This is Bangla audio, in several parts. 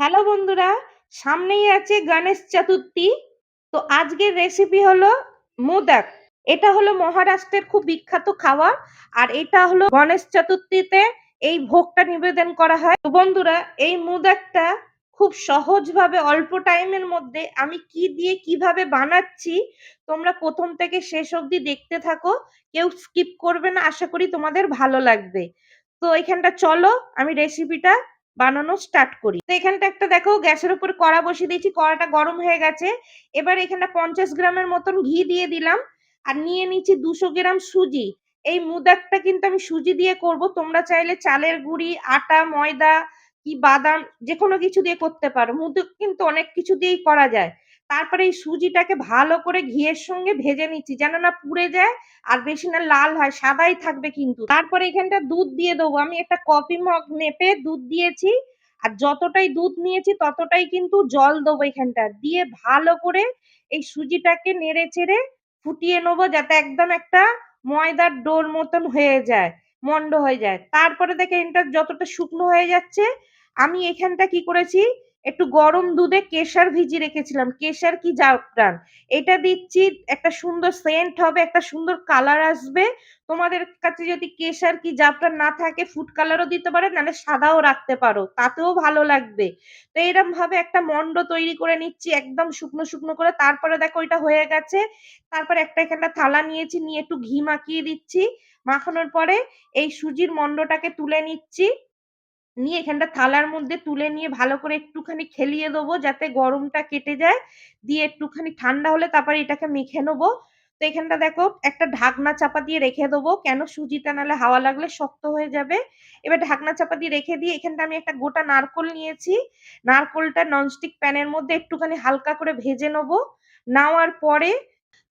হ্যালো বন্ধুরা, সামনেই আছে গণেশ চতুর্থী। তো আজকের রেসিপি হলো মোদক। এটা হলো মহারাষ্ট্রের খুব বিখ্যাত খাবার আর এটা হলো গণেশ চতুর্থীতে এই ভোগটা নিবেদন করা হয়। তো বন্ধুরা, এই মোদকটা খুব সহজভাবে অল্প টাইমের মধ্যে আমি কি দিয়ে কীভাবে বানাচ্ছি তোমরা প্রথম থেকে শেষ অবধি দেখতে থাকো। কেউ স্কিপ করবে না, আশা করি তোমাদের ভালো লাগবে। তো এখানটা চলো, আমি রেসিপিটা বানানো স্টার্ট করি। তো এখানটা একটা দেখো, গ্যাসের উপর কড়া বসিয়ে দিয়েছি, কড়াটা গরম হয়ে গেছে। এবার এখানে পঞ্চাশ গ্রামের মতন ঘি দিয়ে দিলাম। আর নিয়ে নিচ্ছি দুশো গ্রাম সুজি। এই মুদাকটা কিন্তু আমি সুজি দিয়ে করব। তোমরা চাইলে চালের গুঁড়ি, আটা, ময়দা কি বাদাম যে কোনো কিছু দিয়ে করতে পারো। মুদক কিন্তু অনেক কিছু দিয়েই করা যায়। তারপরে এই সুজিটাকে ভালো করে ঘিয়ের সঙ্গে ভেজে নিচ্ছি, যেন না পুড়ে যায় আর বেশি না লাল হয় সাদাই থাকবে কিন্তু। তারপরে এখানটা দুধ দিয়ে দেবো। আমি একটা কফি মগ মেপে দুধ দিয়েছি আর যতটাই দুধ নিয়েছি ততটাই কিন্তু জল দেবো এখানটা। দিয়ে ভালো করে এই সুজিটাকে নেড়ে চেড়ে ফুটিয়ে নেব যাতে একদম একটা ময়দার ডোর মতন হয়ে যায়, মন্ড হয়ে যায়। তারপরে দেখে এটা যতটা শুকনো হয়ে যাচ্ছে, আমি এখানটা কি করেছি একটু গরম দুধে কেশর ভিজিয়ে রেখেছিলাম। কেশর কি জাফরান এটা দিচ্ছি, একটা সুন্দর সেন্ট হবে, একটা সুন্দর কালার আসবে। তোমাদের কাছে যদি কেশর কি জাফরান না থাকে ফুড কালারও দিতে পারো, নাহলে সাদাও রাখতে পারো, তাতেও ভালো লাগবে। তো এরকম ভাবে একটা মন্ড তৈরি করে নিচ্ছি, একদম শুকনো শুকনো করে। তারপরে দেখো এটা হয়ে গেছে। তারপরে একটা এখানটা থালা নিয়েছি, নিয়ে একটু ঘি মাখিয়ে দিচ্ছি। মাখানোর পরে এই সুজির মন্ডটাকে তুলে নিচ্ছি। নিয়ে এখানটা থালার মধ্যে তুলে নিয়ে ভালো করে একটুখানি খেলিয়ে দেবো যাতে গরমটা কেটে যায়। দিয়ে একটুখানি ঠান্ডা হলে তারপরে এটাকে মেখে নেব। তো এখানটা দেখো একটা ঢাকনা চাপা দিয়ে রেখে দেবো। কেন সুজিটা নালে হাওয়া লাগলে শক্ত হয়ে যাবে। এবার ঢাকনা চাপা দিয়ে রেখে দিয়ে এখানটা আমি একটা গোটা নারকোল নিয়েছি। নারকোলটা ননস্টিক প্যানের মধ্যে একটুখানি হালকা করে ভেজে নেব। নেওয়ার পরে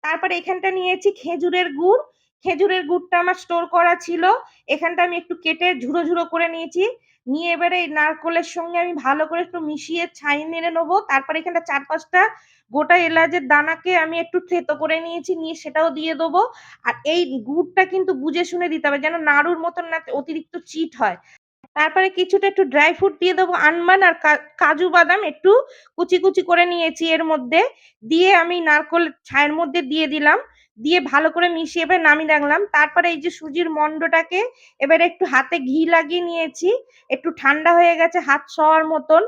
তারপরে এখানটা নিয়েছি খেজুরের গুড়। খেজুরের গুড়টা আমার স্টোর করা ছিল। এখানটা আমি একটু কেটে ঝুড়ো ঝুড়ো করে নিয়েছি। নিয়ে এবারে এই নারকোলের সঙ্গে আমি ভালো করে একটু মিশিয়ে ছাই মেরে নেব। তারপরে এখানটা চার পাঁচটা গোটা এলাচের দানাকে আমি একটু থেতো করে নিয়েছি, নিয়ে সেটাও দিয়ে দেবো। আর এই গুড়টা কিন্তু বুঝে শুনে দিতে হবে যেন নাড়ুর মতন না অতিরিক্ত চিট হয়। তারপরে কিছুটা একটু ড্রাই ফ্রুট দিয়ে দেবো আনমান আর কাজু বাদাম একটু কুচি কুচি করে নিয়েছি এর মধ্যে। দিয়ে আমি নারকোল ছায়ের মধ্যে দিয়ে দিলাম। দিয়ে ভালো করে মিশিয়ে এবার নামিয়ে রাখলাম। তারপরে এই যে সুজির মন্ডটাকে এবার একটু হাতে ঘি লাগিয়ে নিয়েছি। একটু ঠান্ডা হয়ে গেছে হাত সওয়ার মতন,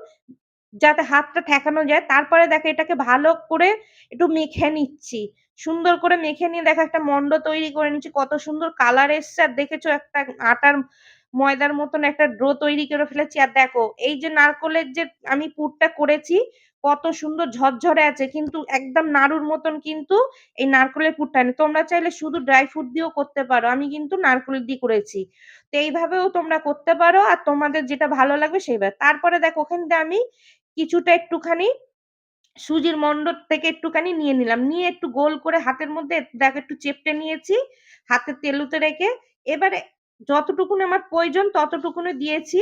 যাতে হাতটা ঠেকানো যায়। তারপরে দেখো এটাকে ভালো করে একটু মেখে নিচ্ছি। সুন্দর করে মেখে নিয়ে দেখো একটা মন্ড তৈরি করে নিচ্ছি। কত সুন্দর কালার এসছে। আর দেখেছ একটা আটার ময়দার মতন একটা ড্রো তৈরি করে ফেলেছি। আর দেখো, এই যে নারকলের যে আমি পুরটা করেছি কত সুন্দর ঝরঝরে আছে, কিন্তু একদম নাড়ুর মতন কিন্তু এই নারকলের পুরটা নেই। তোমরা চাইলে শুধু ড্রাই ফ্রুট দিয়েও করতে পারো, আমি কিন্তু নারকল দিয়ে করেছি। তো এইভাবেও তোমরা করতে পারো আর তোমাদের যেটা ভালো লাগবে সেইভাবে। তারপরে দেখো, ওখান থেকে আমি কিছুটা একটুখানি সুজির মন্ড থেকে একটুখানি নিয়ে নিলাম। নিয়ে একটু গোল করে হাতের মধ্যে দেখো একটু চেপটে নিয়েছি, হাতে তেলুতে রেখে। এবারে যতটুকুন আমার প্রয়োজন ততটুকুনি দিয়েছি।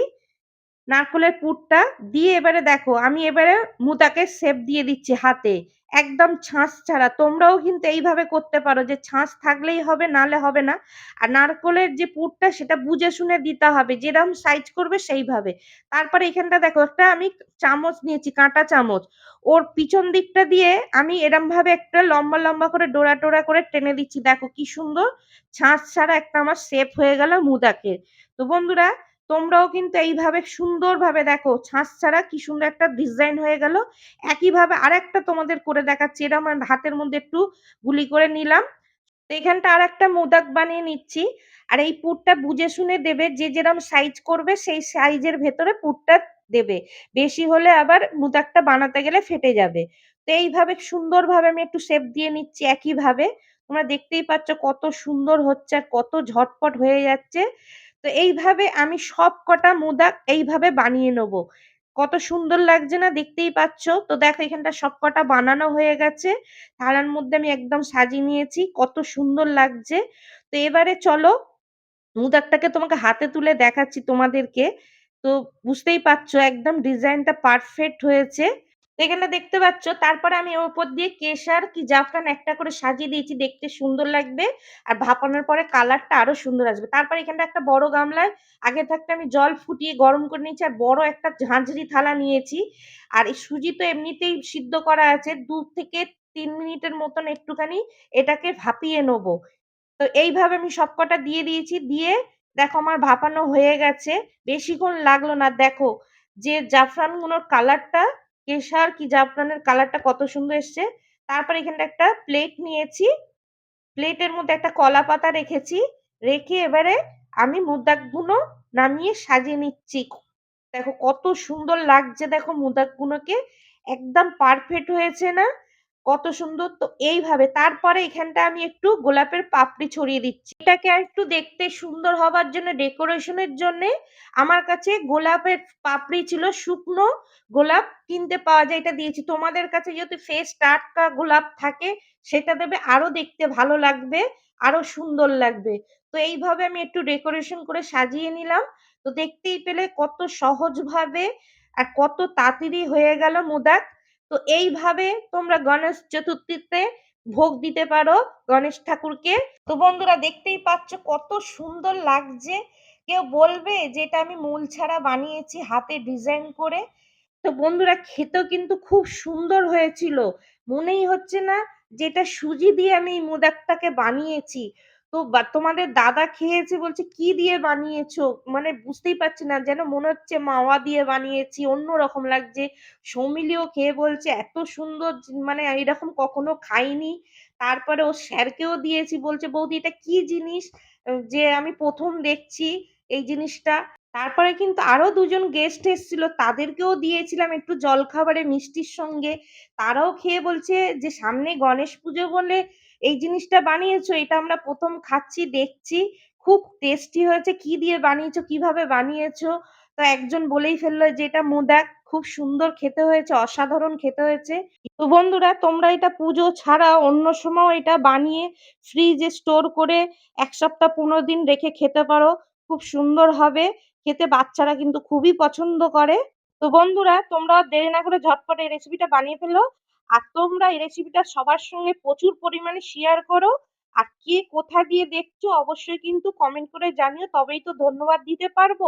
নারকলের পুরটা দিয়ে এবারে দেখো, আমি এবারে মুতাকে শেপ দিয়ে দিচ্ছি হাতে। একদম ছাঁচ ছাড়া। তোমরাও কিন্তু এইভাবে করতে পারো যে ছাঁচ থাকলেই হবে, নালে হবে না। আর নারকলের যে পুরটা, সেটা বুঝে শুনে দিতে হবে। যেরকম সাইজ করবে সেইভাবে। তারপরে এখানটা দেখো, একটা আমি চামচ নিয়েছি, কাঁটা চামচ। ওর পিছন দিকটা দিয়ে আমি এরম ভাবে একটা লম্বা লম্বা করে ডোরা টোরা করে টেনে দিচ্ছি। দেখো কি সুন্দর। ছাঁচ ছাড়া একটা আমার শেপ হয়ে গেল মুদাকে। তো বন্ধুরা তোমরাও কিন্তু এইভাবে সুন্দরভাবে দেখো, ছাঁচ ছাড়া কি সুন্দর একটা ডিজাইন হয়ে গেল। একইভাবে আরেকটা তোমাদের করে দেখাচ্ছি, এটা আমার হাতের মধ্যে একটু গুলি করে নিলাম। তো এখানটা আর একটা মোদাক বানিয়ে নিচ্ছি। আর এই পুরটা বুঝে শুনে দেবে, যে যেরকম সাইজ করবে, সেই সাইজের ভেতরে পুরটা দেবে। বেশি হলে আবার মুদাকটা বানাতে গেলে ফেটে যাবে। তো এইভাবে সুন্দরভাবে আমি একটু শেপ দিয়ে নিচ্ছি একইভাবে। তোমরা দেখতেই পাচ্ছ কত সুন্দর হচ্ছে আর কত ঝটপট হয়ে যাচ্ছে। তো এইভাবে আমি সব কটা মোদাক এইভাবে বানিয়ে নেব। কত সুন্দর লাগছে না দেখতেই পাচ্ছ? তো দেখো এখানটা সব কটা বানানো হয়ে গেছে। থালার মধ্যে আমি একদম সাজিয়ে নিয়েছি, কত সুন্দর লাগছে। তো এবারে চলো, মুদাকটাকে তোমাকে হাতে তুলে দেখাচ্ছি তোমাদেরকে। তো বুঝতেই পারছ একদম ডিজাইনটা পারফেক্ট হয়েছে। তো এখানটা দেখতে পাচ্ছ, তারপরে আমি ওর উপর দিয়ে কেশর কি জাফরান একটা করে সাজিয়ে দিয়েছি, দেখতে সুন্দর লাগবে। আর ভাপানোর পরে কালারটা আরও সুন্দর আসবে। তারপর এখানটা একটা বড় গামলায় আগে থাকতে আমি জল ফুটিয়ে গরম করে নিয়েছি আর বড় একটা ঝাঁঝরি থালা নিয়েছি। আর এই সুজি তো এমনিতেই সিদ্ধ করা আছে, দু থেকে তিন মিনিটের মতন একটুখানি এটাকে ভাপিয়ে নেব। তো এইভাবে আমি সবকটা দিয়ে দিয়েছি, দিয়ে দেখো আমার ভাপানো হয়ে গেছে। বেশিক্ষণ লাগল না, দেখো যে জাফরানগুলোর কালারটা কেশর কি জাফরানের কালারটা কত সুন্দর এসছে। তারপর এখানে একটা প্লেট নিয়েছি। প্লেটের মধ্যে একটা কলা পাতা রেখেছি। রেখে এবারে আমি মুদাকগুলো নামিয়ে সাজিয়ে নিচ্ছি। দেখো কত সুন্দর লাগছে দেখো মুদাকগুলোকে একদম পারফেক্ট হয়েছে না? কত সুন্দর। তো এইভাবে তারপরে এখানটা আমি একটু গোলাপের পাপড়ি ছড়িয়ে দিচ্ছি। এটাকে আর একটু দেখতে সুন্দর হবার জন্য ডেকোরেশনের জন্য আমার কাছে গোলাপের পাপড়ি ছিল শুকনো গোলাপ কিনতে পাওয়া যায়, এটা দিয়েছি। তোমাদের কাছে যদি ফেস টাটকা গোলাপ থাকে, সেটা দেবে, আরও দেখতে ভালো লাগবে, আরও সুন্দর লাগবে। তো এইভাবে আমি একটু ডেকোরেশন করে সাজিয়ে নিলাম। তো দেখতেই পেলে কত সহজভাবে আর কত তাড়াতাড়ি হয়ে গেল মোদাক। তো এইভাবে তোমরা গণেশ চতুর্থীতে ভোগ দিতে পারো গণেশ ঠাকুরকে। তো বন্ধুরা দেখতেই পাচ্ছ কত সুন্দর লাগছে। কেউ বলবে যে এটা আমি মূল ছাড়া বানিয়েছি, হাতে ডিজাইন করে। তো বন্ধুরা খেতেও কিন্তু খুব সুন্দর হয়েছিল। মনেই হচ্ছে না যেটা সুজি দিয়ে আমি এই মোদকটাকে বানিয়েছি। তো বা, তোমাদের দাদা খেয়েছে বলছে, কি দিয়ে বানিয়েছো? মানে বুঝতেই পারছি না, যেন মনে হচ্ছে মাওয়া দিয়ে বানিয়েছি অন্য রকম লাগছে। সৌমিলিও খেয়ে বলছে, এত সুন্দর মানে এরকম কখনো খাইনি। তারপরে ও স্যারকেও দিয়েছি, বলছে, বৌদি, এটা কি জিনিস? যে আমি প্রথম দেখছি এই জিনিসটা। তারপরে কিন্তু আরও দুজন গেস্ট এসেছিল, তাদেরকেও দিয়েছিলাম একটু জলখাবারে মিষ্টির সঙ্গে। তারাও খেয়ে বলছে যে, সামনে গণেশ পুজো বলে এই জিনিসটা বানিয়েছো, এটা আমরা প্রথম খাচ্ছি, দেখছি, খুব টেস্টি হয়েছে, কি দিয়ে বানিয়েছো, কীভাবে বানিয়েছো? তো একজন বলেই ফেলল যে এটা মোদাক খুব সুন্দর খেতে হয়েছে, অসাধারণ খেতে হয়েছে। তো বন্ধুরা, তোমরা এটা পুজো ছাড়া অন্য সময় এটা বানিয়ে ফ্রিজে স্টোর করে এক সপ্তাহ পনেরো দিন রেখে খেতে পারো, খুব সুন্দর হবে। খেতে বাচ্চারা কিন্তু খুবই পছন্দ করে। তো বন্ধুরা, তোমরা দেরি না করে ঝটপট এই রেসিপিটা বানিয়ে ফেলো। আর তোমরা এই রেসিপিটা সবার সঙ্গে প্রচুর পরিমাণে শেয়ার করো। আর কে কোথা দিয়ে দেখছ অবশ্যই কিন্তু কমেন্ট করে জানিও, তবেই তো ধন্যবাদ দিতে পারব।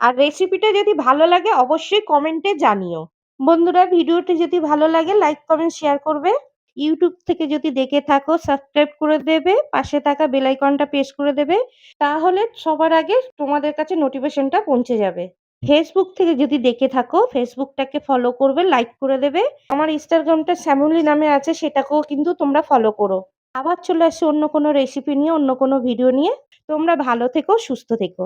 আর রেসিপিটা যদি ভালো লাগে অবশ্যই কমেন্টে জানিও। বন্ধুরা, ভিডিওটি যদি ভালো লাগে লাইক কমেন্ট শেয়ার করবে। ইউটিউব থেকে যদি দেখে থাকো সাবস্ক্রাইব করে দেবে, পাশে থাকা বেলাইকনটা প্রেস করে দেবে। তাহলে সবার আগে তোমাদের কাছে নোটিফিকেশনটা পৌঁছে যাবে। ফেসবুক থেকে যদি দেখে থাকো ফেসবুকটাকে ফলো করবে লাইক করে দেবে। আমার ইনস্টাগ্রামটা শ্যামলি নামে আছে, সেটাকেও কিন্তু তোমরা ফলো করো। আবার চলে আসি অন্য কোনো রেসিপি নিয়ে, অন্য কোনো ভিডিও নিয়ে। তোমরা ভালো থেকো, সুস্থ থেকো।